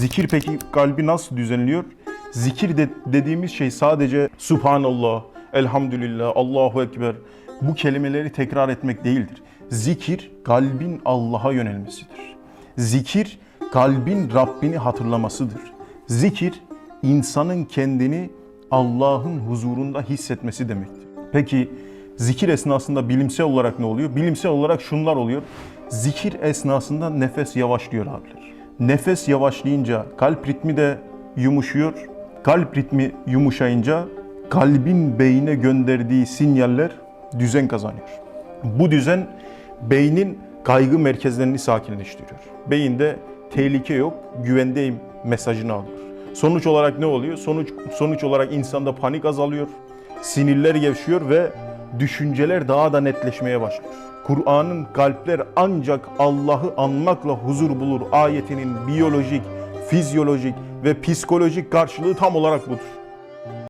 Zikir peki kalbi nasıl düzenliyor? Zikir de, dediğimiz şey sadece Subhanallah, Elhamdülillah, Allahu Ekber bu kelimeleri tekrar etmek değildir. Zikir kalbin Allah'a yönelmesidir. Zikir kalbin Rabbini hatırlamasıdır. Zikir insanın kendini Allah'ın huzurunda hissetmesi demektir. Peki zikir esnasında bilimsel olarak ne oluyor? Bilimsel olarak şunlar oluyor. Zikir esnasında nefes yavaşlıyor abiler. Nefes yavaşlayınca kalp ritmi de yumuşuyor. Kalp ritmi yumuşayınca kalbin beyine gönderdiği sinyaller düzen kazanıyor. Bu düzen beynin kaygı merkezlerini sakinleştiriyor. Beyinde tehlike yok, güvendeyim mesajını alıyor. Sonuç olarak ne oluyor? Sonuç sonuç olarak insanda panik azalıyor, sinirler gevşiyor ve düşünceler daha da netleşmeye başlıyor. Kur'an'ın kalpler ancak Allah'ı anmakla huzur bulur ayetinin biyolojik, fizyolojik ve psikolojik karşılığı tam olarak budur.